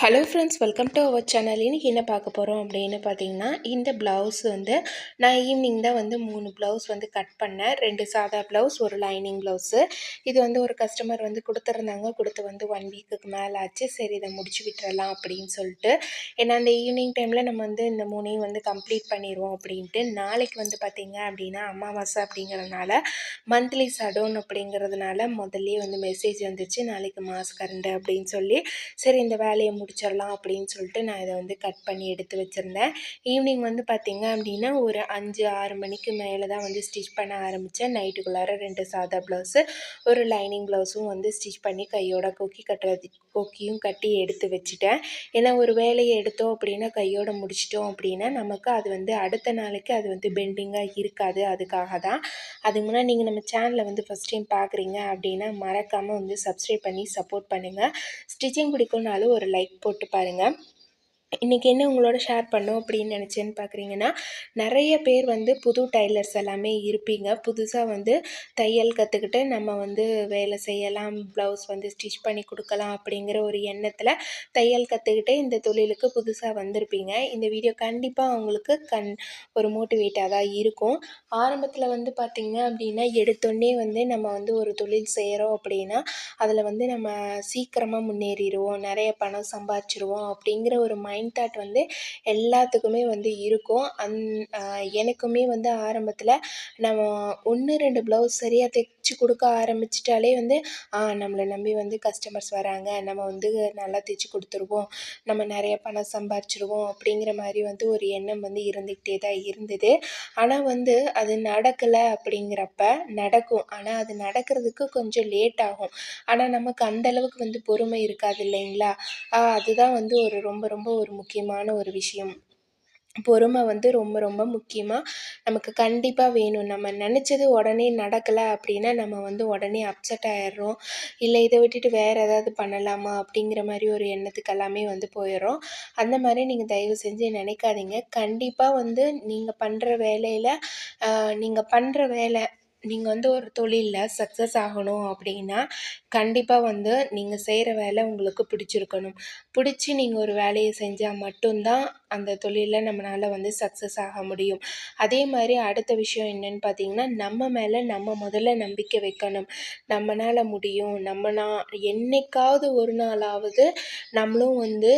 Hello friends welcome to our channel இன்றைக்கி என்ன பார்க்க போகிறோம் அப்படின்னு பார்த்தீங்கன்னா இந்த ப்ளவுஸ் வந்து நான் ஈவினிங் தான் வந்து மூணு ப்ளவுஸ் வந்து கட் பண்ணேன். ரெண்டு சாதா ப்ளவுஸ் ஒரு லைனிங் ப்ளவுஸு இது வந்து ஒரு கஸ்டமர் வந்து கொடுத்துருந்தாங்க. கொடுத்து வந்து ஒன் வீக்குக்கு மேலே ஆச்சு. சரி இதை முடிச்சு விட்டுறலாம் அப்படின்னு சொல்லிட்டு. ஏன்னா அந்த ஈவினிங் டைமில் நம்ம வந்து இந்த மூணையும் வந்து கம்ப்ளீட் பண்ணிடுவோம் அப்படின்ட்டு. நாளைக்கு வந்து பார்த்திங்க அப்படின்னா அமாவாசை அப்படிங்கிறதுனால மந்த்லி சடோன் அப்படிங்கிறதுனால முதல்லே வந்து மெசேஜ் வந்துச்சு. நாளைக்கு மாஸ் கரண்டு அப்படின்னு சொல்லி சரி இந்த வேலையை முடிச்சிடலாம் அப்படின்னு சொல்லிட்டு நான் இதை வந்து கட் பண்ணி எடுத்து வச்சுருந்தேன். ஈவினிங் வந்து பார்த்திங்க அப்படின்னா ஒரு அஞ்சு ஆறு மணிக்கு மேலே தான் வந்து ஸ்டிச் பண்ண ஆரம்பித்தேன் நைட்டுக்குள்ளார ரெண்டு சாதா ப்ளவுஸு ஒரு லைனிங் ப்ளவுஸும் வந்து ஸ்டிச் பண்ணி கையோட கொக்கி கட்டுறது கொக்கியும் கட்டி எடுத்து வச்சுட்டேன். ஏன்னா ஒரு வேலையை எடுத்தோம் அப்படின்னா கையோட முடிச்சிட்டோம் அப்படின்னா நமக்கு அது வந்து அடுத்த நாளைக்கு அது வந்து பெண்டிங்காக இருக்காது. அதுக்காக தான். அது முன்னாடி நீங்கள் நம்ம சேனலை வந்து ஃபஸ்ட் டைம் பார்க்குறீங்க அப்படின்னா மறக்காமல் வந்து சப்ஸ்கிரைப் பண்ணி சப்போர்ட் பண்ணுங்கள் ஸ்டிச்சிங் பிடிக்கும்னாலும் ஒரு லைக் போட்டு பாருங்கள் இன்றைக்கி என்ன உங்களோட ஷேர் பண்ணோம் அப்படின்னு நினச்சேன்னு பார்க்குறீங்கன்னா நிறைய பேர் வந்து புது டைலர்ஸ் எல்லாமே இருப்பீங்க. புதுசாக வந்து தையல் கற்றுக்கிட்டு நம்ம வந்து வேலை செய்யலாம் ப்ளவுஸ் வந்து ஸ்டிச் பண்ணி கொடுக்கலாம் அப்படிங்கிற ஒரு எண்ணத்தில் தையல் கற்றுக்கிட்டு இந்த தொழிலுக்கு புதுசாக வந்திருப்பீங்க. இந்த வீடியோ கண்டிப்பாக அவங்களுக்கு கண் ஒரு மோட்டிவேட்டாக தான் இருக்கும். ஆரம்பத்தில் வந்து பார்த்திங்க அப்படின்னா எடுத்தோடனே வந்து நம்ம வந்து ஒரு தொழில் செய்கிறோம் அப்படின்னா அதில் வந்து நம்ம சீக்கிரமாக முன்னேறிடுவோம் நிறைய பணம் சம்பாதிச்சிருவோம் அப்படிங்கிற ஒரு மைண்ட் மைண்ட் தாட் வந்து எல்லாத்துக்குமே வந்து இருக்கும். அந் எனக்குமே வந்து ஆரம்பத்தில் நம்ம ஒன்று ரெண்டு ப்ளவுஸ் சரியாக தைச்சி கொடுக்க ஆரம்பிச்சிட்டாலே வந்து நம்மளை நம்பி வந்து கஸ்டமர்ஸ் வராங்க. நம்ம வந்து நல்லா தைச்சி கொடுத்துருவோம். நம்ம நிறைய பணம் சம்பாரிச்சிருவோம் அப்படிங்கிற மாதிரி வந்து ஒரு எண்ணம் வந்து இருந்துக்கிட்டே தான் இருந்தது. ஆனால் வந்து அது நடக்கலை அப்படிங்கிறப்ப நடக்கும். ஆனால் அது நடக்கிறதுக்கு கொஞ்சம் லேட் ஆகும். ஆனால் நமக்கு அந்தளவுக்கு வந்து பொறுமை இருக்காது இல்லைங்களா? அதுதான் வந்து ஒரு ரொம்ப ரொம்ப ஒரு முக்கியமான ஒரு விஷயம். பொறுமை வந்து ரொம்ப ரொம்ப முக்கியமாக நமக்கு கண்டிப்பாக வேணும். நம்ம நினச்சது உடனே நடக்கலை அப்படின்னா நம்ம வந்து உடனே அப்செட் ஆயிடுறோம். இல்லை இதை விட்டுட்டு வேறு ஏதாவது பண்ணலாமா அப்படிங்கிற மாதிரி ஒரு எண்ணத்துக்கு எல்லாமே வந்து போயிடும் அந்த மாதிரி நீங்கள் தயவு செஞ்சு நினைக்காதீங்க. கண்டிப்பாக வந்து நீங்கள் பண்ணுற வேலையில் நீங்கள் பண்ணுற வேலை நீங்கள் வந்து ஒரு தொழிலில் சக்ஸஸ் ஆகணும் அப்படின்னா கண்டிப்பாக வந்து நீங்கள் செய்கிற வேலை உங்களுக்கு பிடிச்சிருக்கணும். பிடிச்சி நீங்கள் ஒரு வேலையை செஞ்சால் மட்டும்தான் அந்த தொழிலில் நம்மளால் வந்து சக்ஸஸ் ஆக முடியும். அதே மாதிரி அடுத்த விஷயம் என்னென்னு பார்த்தீங்கன்னா நம்ம மேலே நம்ம முதல்ல நம்பிக்கை வைக்கணும். நம்மளால் முடியும். நம்மனா என்னைக்காவது ஒரு நாளாவது நம்மளும் வந்து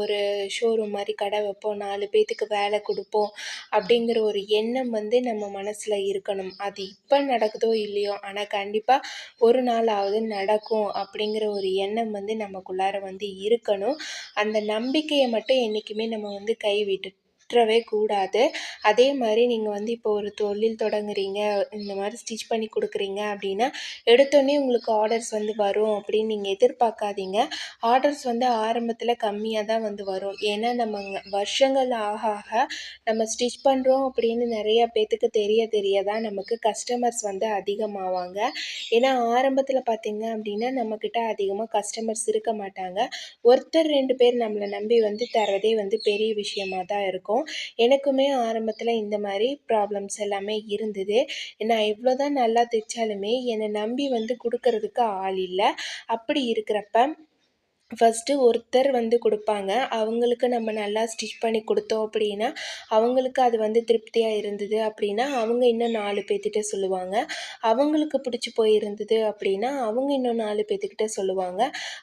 ஒரு ஷோரூம் மாதிரி கடை வைப்போம். நாலு பேர்த்துக்கு வேலை கொடுப்போம். அப்படிங்கிற ஒரு எண்ணம் வந்து நம்ம மனசில் இருக்கணும். அது இப்போ நடக்குதோ இல்லையோ ஆனால் கண்டிப்பாக ஒரு நாளாவது நட நடக்கும் அப்படிங்கிற ஒரு எண்ணம் வந்து நமக்குள்ளார வந்து இருக்கணும். அந்த நம்பிக்கையை மட்டும் என்றைக்குமே நம்ம வந்து கைவிட்டு விட்டுறவே கூடாது. அதே மாதிரி நீங்கள் வந்து இப்போ ஒரு தொழில் தொடங்குறீங்க இந்த மாதிரி ஸ்டிச் பண்ணி கொடுக்குறீங்க அப்படின்னா எடுத்தோடனே உங்களுக்கு ஆர்டர்ஸ் வந்து வரும் அப்படின்னு நீங்கள் எதிர்பார்க்காதீங்க. ஆர்டர்ஸ் வந்து ஆரம்பத்தில் கம்மியாக தான் வந்து வரும். ஏன்னா நம்ம வருஷங்கள் ஆக ஆக நம்ம ஸ்டிச் பண்ணுறோம் அப்படின்னு நிறையா பேர்த்துக்கு தெரிய தெரிய தான் நமக்கு கஸ்டமர்ஸ் வந்து அதிகமாவாங்க. ஏன்னா ஆரம்பத்தில் பார்த்தீங்க அப்படின்னா நம்மக்கிட்ட அதிகமாக கஸ்டமர்ஸ் இருக்க மாட்டாங்க. ஒருத்தர் ரெண்டு பேர் நம்மளை நம்பி வந்து தரதே வந்து பெரிய விஷயமாக தான் இருக்கும். இருக்கும். எனக்குமே ஆரம்பத்தில் இந்த மாதிரி ப்ராப்ளம்ஸ் எல்லாமே இருந்தது. நான் எவ்வளோ தான் நல்லா தைச்சாலுமே என்னை நம்பி வந்து கொடுக்கறதுக்கு ஆள் இல்லை. அப்படி இருக்கிறப்ப ஃபஸ்ட்டு ஒருத்தர் வந்து கொடுப்பாங்க. அவங்களுக்கு நம்ம நல்லா ஸ்டிச் பண்ணி கொடுத்தோம் அப்படின்னா அவங்களுக்கு அது வந்து திருப்தியாக இருந்தது அப்படின்னா அவங்க இன்னும் நாலு பேர்த்துக்கிட்ட சொல்லுவாங்க. அவங்களுக்கு பிடிச்சி போயிருந்தது அப்படின்னா அவங்க இன்னும் நாலு பேர்த்துக்கிட்ட சொல்லுவாங்க.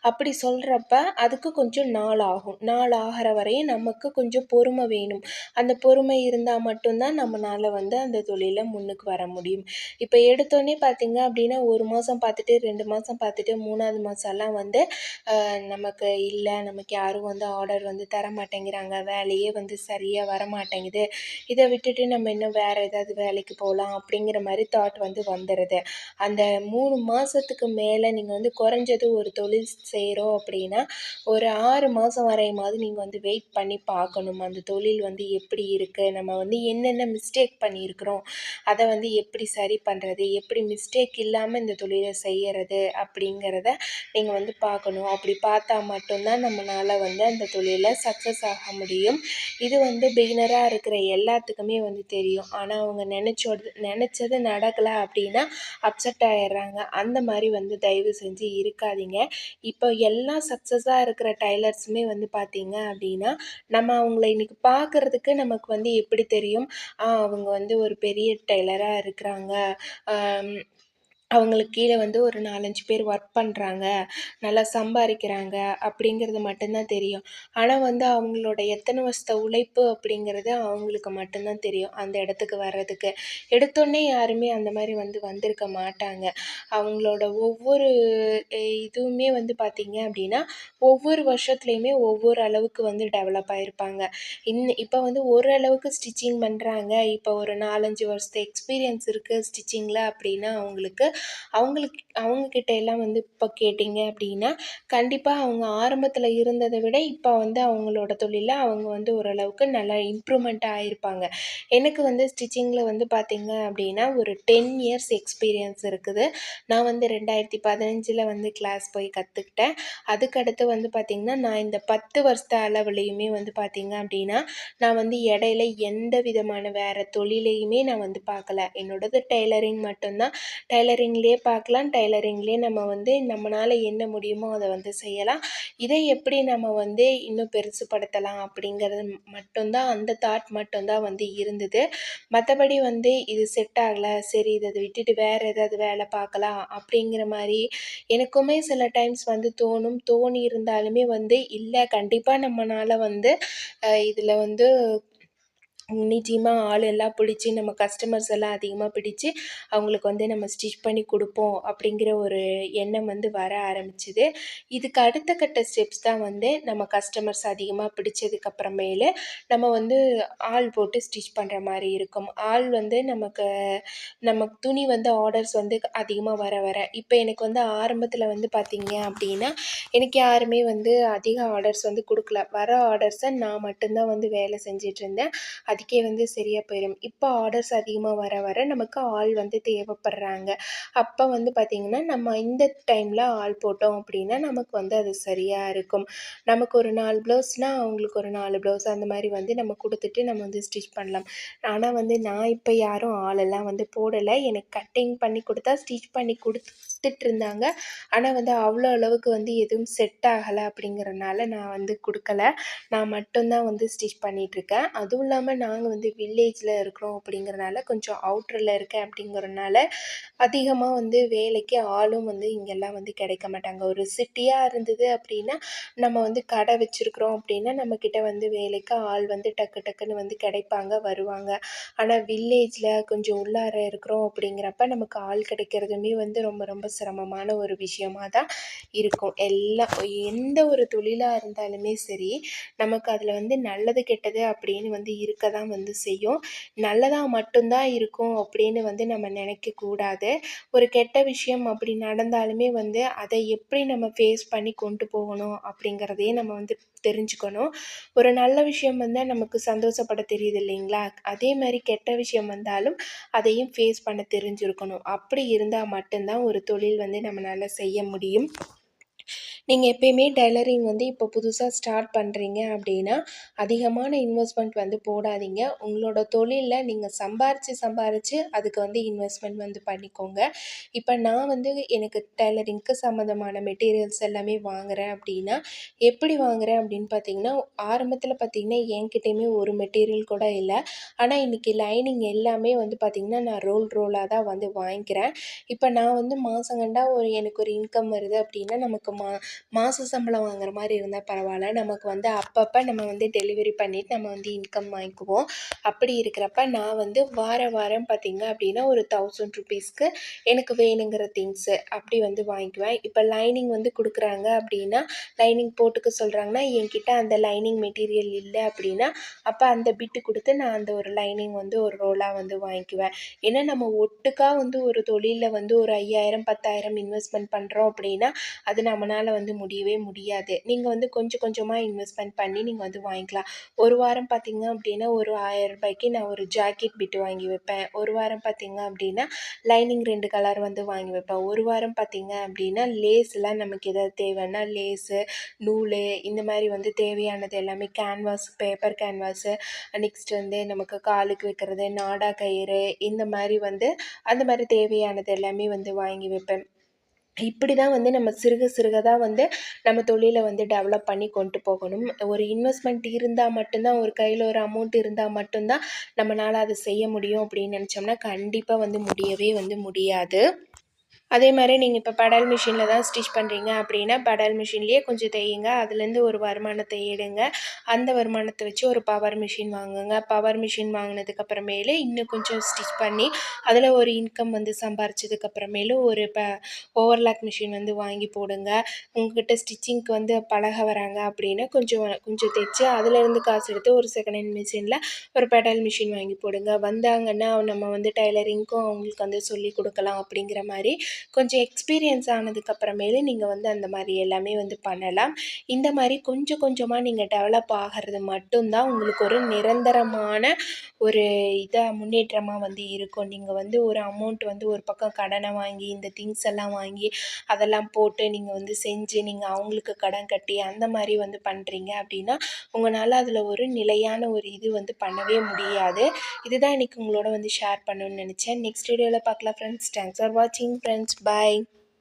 அப்படி சொல்கிறப்ப அதுக்கு கொஞ்சம் நாள் ஆகும். நாள் ஆகிற வரையும் நமக்கு கொஞ்சம் பொறுமை வேணும். அந்த பொறுமை இருந்தால் மட்டும்தான் நம்மளால் வந்து அந்த தொழிலை முன்னுக்கு வர முடியும். இப்போ எடுத்தோடனே பார்த்திங்க அப்படின்னா ஒரு மாதம் பார்த்துட்டு ரெண்டு மாதம் பார்த்துட்டு மூணாவது மாதம்லாம் வந்து நமக்கு இல்லை நமக்கு யாரும் வந்து ஆர்டர் வந்து தர மாட்டேங்கிறாங்க வேலையே வந்து சரியாக வர மாட்டேங்குது இதை விட்டுட்டு நம்ம இன்னும் வேறு ஏதாவது வேலைக்கு போகலாம் அப்படிங்கிற மாதிரி தாட் வந்து வந்துடுது அந்த மூணு மாதத்துக்கு மேலே நீங்கள் வந்து குறைஞ்சது ஒரு தொழில் செய்கிறோம் அப்படின்னா ஒரு ஆறு மாதம் வரையுமாவது நீங்கள் வந்து வெயிட் பண்ணி பார்க்கணும். அந்த தொழில் வந்து எப்படி இருக்குது நம்ம வந்து என்னென்ன மிஸ்டேக் பண்ணியிருக்கிறோம்? அதை வந்து எப்படி சரி பண்ணுறது எப்படி மிஸ்டேக் இல்லாமல் இந்த தொழிலை செய்கிறது அப்படிங்கிறத நீங்கள் வந்து பார்க்கணும். அப்படி பார்த்து பார்த்தா மட்டும்தான் நம்மளால் வந்து அந்த தொழிலை சக்ஸஸ் ஆக முடியும். இது வந்து பிகினராக இருக்கிற எல்லாத்துக்குமே வந்து தெரியும். ஆனால் அவங்க நினச்சோடு நினச்சது நடக்கலை அப்படின்னா அப்செட் ஆயிடுறாங்க. அந்த மாதிரி வந்து தயவு செஞ்சு இருக்காதீங்க. இப்போ எல்லா சக்ஸஸாக இருக்கிற டைலர்ஸுமே வந்து பார்த்தீங்க அப்படின்னா நம்ம அவங்கள இன்றைக்கி பார்க்குறதுக்கு நமக்கு வந்து எப்படி தெரியும்? அவங்க வந்து ஒரு பெரிய டைலராக இருக்கிறாங்க. அவங்களுக்கு கீழே வந்து ஒரு நாலஞ்சு பேர் ஒர்க் பண்ணுறாங்க நல்லா சம்பாதிக்கிறாங்க அப்படிங்கிறது மட்டும்தான் தெரியும். ஆனால் வந்து அவங்களோட எத்தனை வருஷத்த உழைப்பு அப்படிங்கிறது அவங்களுக்கு மட்டும்தான் தெரியும். அந்த இடத்துக்கு வர்றதுக்கு. எடுத்தோடனே யாருமே அந்த மாதிரி வந்து வந்திருக்க மாட்டாங்க. அவங்களோட ஒவ்வொரு இதுவுமே வந்து பார்த்திங்க அப்படின்னா ஒவ்வொரு வருஷத்துலையுமே ஒவ்வொரு அளவுக்கு வந்து டெவலப் ஆகிருப்பாங்க இன் இப்போ வந்து ஓரளவுக்கு ஸ்டிச்சிங் பண்ணுறாங்க இப்போ ஒரு நாலஞ்சு வருஷத்து எக்ஸ்பீரியன்ஸ் இருக்குது ஸ்டிச்சிங்கில் அப்படின்னா அவங்களுக்கு அவங்களுக்கு அவங்கக்கிட்ட எல்லாம் வந்து இப்போ கேட்டிங்க அப்படின்னா கண்டிப்பாக அவங்க ஆரம்பத்தில் இருந்ததை விட இப்போ வந்து அவங்களோட தொழிலில் அவங்க வந்து ஓரளவுக்கு நல்லா இம்ப்ரூவ்மெண்ட் ஆகிருப்பாங்க எனக்கு வந்து ஸ்டிச்சிங்கில் வந்து பார்த்திங்க அப்படின்னா ஒரு டென் இயர்ஸ் எக்ஸ்பீரியன்ஸ் இருக்குது. நான் வந்து ரெண்டாயிரத்தி பதினஞ்சில் வந்து கிளாஸ் போய் கற்றுக்கிட்டேன் அதுக்கடுத்து வந்து பார்த்திங்கன்னா நான் இந்த பத்து வருஷ அளவுலேயுமே வந்து பார்த்திங்க அப்படின்னா நான் வந்து இடையில எந்த விதமான வேறு தொழிலையுமே நான் வந்து பார்க்கல என்னோடது டெய்லரிங் மட்டும்தான். டெய்லரிங்லேயே பார்க்கலாம் டெய்லரிங்லேயே நம்ம வந்து நம்மளால் என்ன முடியுமோ அதை வந்து செய்யலாம். இதை எப்படி நம்ம வந்து இன்னும் பெருசுப்படுத்தலாம் அப்படிங்கிறது மட்டும்தான் அந்த தாட் மட்டும்தான் வந்து இருந்தது. மற்றபடி வந்து இது செட் ஆகலை சரி இதை விட்டுட்டு வேறு ஏதாவது வேலை பார்க்கலாம் அப்படிங்கிற மாதிரி எனக்குமே சில டைம்ஸ் வந்து தோணும். தோணி இருந்தாலுமே வந்து இல்லை கண்டிப்பாக நம்மளால் வந்து இதில் வந்து நிச்சயமாக ஆள் எல்லாம் பிடிச்சி நம்ம கஸ்டமர்ஸ் எல்லாம் அதிகமாக பிடிச்சி அவங்களுக்கு வந்து நம்ம ஸ்டிச் பண்ணி கொடுப்போம் அப்படிங்கிற ஒரு எண்ணம் வந்து வர ஆரம்பிச்சுது. இதுக்கு அடுத்த கட்ட ஸ்டெப்ஸ் தான் வந்து நம்ம கஸ்டமர்ஸ் அதிகமாக பிடிச்சதுக்கப்புறமேலு நம்ம வந்து ஆள் போட்டு ஸ்டிச் பண்ணுற மாதிரி இருக்கும். ஆள் வந்து நமக்கு நமக்கு துணி வந்து ஆர்டர்ஸ் வந்து அதிகமாக வர வர இப்போ எனக்கு வந்து ஆரம்பத்தில் வந்து பார்த்திங்க அப்படின்னா எனக்கு யாருமே வந்து அதிக ஆர்டர்ஸ் வந்து கொடுக்கல. வர ஆர்டர்ஸை நான் மட்டும்தான் வந்து வேலை செஞ்சிட்ருந்தேன் அதுக்கே வந்து சரியாக போயிடும் இப்போ ஆர்டர்ஸ் அதிகமாக வர வர நமக்கு ஆள் வந்து தேவைப்படுறாங்க. அப்போ வந்து பார்த்திங்கன்னா நம்ம இந்த டைமில் ஆள் போட்டோம் அப்படின்னா நமக்கு வந்து அது சரியாக இருக்கும். நமக்கு ஒரு நாலு ப்ளவுஸ்னால் அவங்களுக்கு ஒரு நாலு ப்ளவுஸ் அந்த மாதிரி வந்து நம்ம கொடுத்துட்டு நம்ம வந்து ஸ்டிச் பண்ணலாம். ஆனால் வந்து நான் இப்போ யாரும் ஆளெல்லாம் வந்து போடலை. எனக்கு கட்டிங் பண்ணி கொடுத்தா ஸ்டிச் பண்ணி கொடுத்துட்டு இருந்தாங்க. ஆனால் வந்து அவ்வளோ அளவுக்கு வந்து எதுவும் செட் ஆகலை அப்படிங்கிறனால நான் வந்து கொடுக்கல. நான் மட்டும்தான் வந்து ஸ்டிச் பண்ணிகிட்ருக்கேன் அதுவும் இல்லாமல் நாங்கள் வந்து வில்லேஜில் இருக்கிறோம் அப்படிங்கிறனால கொஞ்சம் அவுட்டரில் இருக்கேன் அப்படிங்கிறனால அதிகமாக வந்து வேலைக்கு ஆளும் வந்து இங்கெல்லாம் வந்து கிடைக்க மாட்டாங்க. ஒரு சிட்டியாக இருந்தது அப்படின்னா நம்ம வந்து கடை வச்சுருக்குறோம் அப்படின்னா நம்மக்கிட்ட வந்து வேலைக்கு ஆள் வந்து டக்கு டக்குன்னு வந்து கிடைப்பாங்க வருவாங்க. ஆனால் வில்லேஜில் கொஞ்சம் உள்ளார இருக்கிறோம் அப்படிங்கிறப்ப நமக்கு ஆள் கிடைக்கிறதுமே வந்து ரொம்ப ரொம்ப சிரமமான ஒரு விஷயமாக தான் இருக்கும். எல்லாம் எந்த ஒரு தொழிலாக இருந்தாலுமே சரி நமக்கு அதில் வந்து நல்லது கெட்டது அப்படின்னு வந்து இருக்க தான் வந்து செய்யும். நல்லதாக மட்டும்தான் இருக்கும் அப்படின்னு வந்து நம்ம நினைக்கக்கூடாது ஒரு கெட்ட விஷயம் அப்படி நடந்தாலுமே வந்து அதை எப்படி நம்ம ஃபேஸ் பண்ணி கொண்டு போகணும் அப்படிங்கிறதையும் நம்ம வந்து தெரிஞ்சுக்கணும். ஒரு நல்ல விஷயம் வந்தால் நமக்கு சந்தோஷப்பட தெரியுது இல்லைங்களா? அதே மாதிரி கெட்ட விஷயம் வந்தாலும் அதையும் ஃபேஸ் பண்ண தெரிஞ்சிருக்கணும். அப்படி இருந்தால் மட்டும்தான் ஒரு தொழில் வந்து நம்மளால் செய்ய முடியும். நீங்கள் எப்பயுமே டெய்லரிங் வந்து இப்போ புதுசாக ஸ்டார்ட் பண்ணுறீங்க அப்படின்னா அதிகமான இன்வெஸ்ட்மெண்ட் வந்து போடாதீங்க. உங்களோட தொழிலில் நீங்கள் சம்பாரித்து சம்பாரித்து அதுக்கு வந்து இன்வெஸ்ட்மெண்ட் வந்து பண்ணிக்கோங்க. இப்போ நான் வந்து எனக்கு டெய்லரிங்க்கு சம்மந்தமான மெட்டீரியல்ஸ் எல்லாமே வாங்குகிறேன் அப்படின்னா எப்படி வாங்குகிறேன் அப்படின்னு பார்த்தீங்கன்னா ஆரம்பத்தில் பார்த்தீங்கன்னா என்கிட்டேயுமே ஒரு மெட்டீரியல் கூட இல்லை. ஆனால் இன்றைக்கி லைனிங் எல்லாமே வந்து பார்த்திங்கன்னா நான் ரோல் ரோலாக தான் வந்து வாங்கிக்கிறேன். இப்போ நான் வந்து மாதங்கண்டா ஒரு எனக்கு ஒரு இன்கம் வருது அப்படின்னா நமக்கு மா மாத சம்பளம் வாங்குற மாதிரி இருந்தால் பரவாயில்ல. நமக்கு வந்து அப்பப்போ நம்ம வந்து டெலிவரி பண்ணிவிட்டு நம்ம வந்து இன்கம் வாங்கிக்குவோம். அப்படி இருக்கிறப்ப நான் வந்து வார வாரம் பார்த்திங்க அப்படின்னா ஒரு தௌசண்ட் ருபீஸ்க்கு எனக்கு வேணுங்கிற திங்ஸு அப்படி வந்து வாங்கிக்குவேன். இப்போ லைனிங் வந்து கொடுக்குறாங்க அப்படின்னா லைனிங் போட்டுக்க சொல்கிறாங்கன்னா என்கிட்ட அந்த லைனிங் மெட்டீரியல் இல்லை அப்படின்னா அப்போ அந்த பிட்டு கொடுத்து நான் அந்த ஒரு லைனிங் வந்து ஒரு ரோலாக வந்து வாங்கிக்குவேன். ஏன்னா நம்ம ஒட்டுக்கா வந்து ஒரு தொழிலில் வந்து ஒரு ஐயாயிரம் பத்தாயிரம் இன்வெஸ்ட்மெண்ட் பண்ணுறோம் அப்படின்னா அது நம்மளால் வந்து வந்து முடியவே முடியாது. நீங்கள் வந்து கொஞ்சம் கொஞ்சமாக இன்வெஸ்ட்மெண்ட் பண்ணி நீங்கள் வந்து வாங்கிக்கலாம். ஒரு வாரம் பார்த்தீங்க அப்படின்னா ஒரு ஆயிரம் ரூபாய்க்கு நான் ஒரு ஜாக்கெட் பிட்டு வாங்கி வைப்பேன். ஒரு வாரம் பார்த்தீங்க அப்படின்னா லைனிங் ரெண்டு கலர் வந்து வாங்கி வைப்பேன். ஒரு வாரம் பார்த்தீங்க அப்படின்னா லேஸ்லாம் நமக்கு எதாவது தேவைன்னா லேஸு நூல் இந்த மாதிரி வந்து தேவையானது எல்லாமே கேன்வாஸ் பேப்பர் கேன்வாஸு நெக்ஸ்ட் வந்து நமக்கு காலுக்கு வைக்கிறது நாடா கயிறு இந்த மாதிரி வந்து அந்த மாதிரி தேவையானது எல்லாமே வந்து வாங்கி வைப்பேன். இப்படி தான் வந்து நம்ம சிறுக சிறுக தான் வந்து நம்ம தொழிலை வந்து டெவலப் பண்ணி கொண்டு போகணும். ஒரு இன்வெஸ்ட்மெண்ட் இருந்தால் மட்டும்தான் ஒரு கையில் ஒரு அமௌண்ட் இருந்தால் மட்டும்தான் நம்மளால் அதை செய்ய முடியும் அப்படின்னு நினச்சோம்னா கண்டிப்பாக வந்து முடியவே வந்து முடியாது. அதே மாதிரி நீங்கள் இப்போ பெடல் மிஷினில் தான் ஸ்டிச் பண்ணுறீங்க அப்படின்னா பெடல் மிஷின்லேயே கொஞ்சம் தையுங்க. அதுலேருந்து ஒரு வருமானத்தை எடுங்க அந்த வருமானத்தை வச்சு ஒரு பவர் மிஷின் வாங்குங்க. பவர் மிஷின் வாங்கினதுக்கப்புறமேலு இன்னும் கொஞ்சம் ஸ்டிச் பண்ணி அதில் ஒரு இன்கம் வந்து சம்பாரிச்சதுக்கப்புறமேலு ஒரு ப ஓவர்லாக் மிஷின் வந்து வாங்கி போடுங்க. உங்ககிட்ட ஸ்டிச்சிங்க்கு வந்து பழக வராங்க அப்படின்னா கொஞ்சம் கொஞ்சம் தைச்சு அதுலேருந்து காசு எடுத்து ஒரு செகண்ட் ஹேண்ட் மிஷினில் ஒரு பெடல் மிஷின் வாங்கி போடுங்க. வந்தாங்கன்னா நம்ம வந்து டைலரிங்க்கும் அவங்களுக்கு வந்து சொல்லி கொடுக்கலாம் அப்படிங்கிற மாதிரி கொஞ்சம் எக்ஸ்பீரியன்ஸ் ஆனதுக்கப்புறமேலு நீங்கள் வந்து அந்த மாதிரி எல்லாமே வந்து பண்ணலாம். இந்த மாதிரி கொஞ்சம் கொஞ்சமாக நீங்கள் டெவலப் ஆகிறது மட்டும்தான் உங்களுக்கு ஒரு நிரந்தரமான ஒரு இதாக முன்னேற்றமாக வந்து இருக்கும். நீங்கள் வந்து ஒரு அமௌண்ட் வந்து ஒரு பக்கம் கடனை வாங்கி இந்த திங்ஸ் எல்லாம் வாங்கி அதெல்லாம் போட்டு நீங்கள் வந்து செஞ்சு நீங்கள் அவங்களுக்கு கடன் கட்டி அந்த மாதிரி வந்து பண்ணுறீங்க அப்படின்னா உங்களால் அதில் ஒரு நிலையான ஒரு இது வந்து பண்ணவே முடியாது. இதுதான் இன்றைக்கி உங்களோட வந்து ஷேர் பண்ணணும்னு நினச்சேன். நெக்ஸ்ட் வீடியோவில் பார்க்கலாம் ஃப்ரெண்ட்ஸ் தேங்க்ஸ் ஃபார் வாட்சிங் ஃப்ரெண்ட்ஸ் பாய்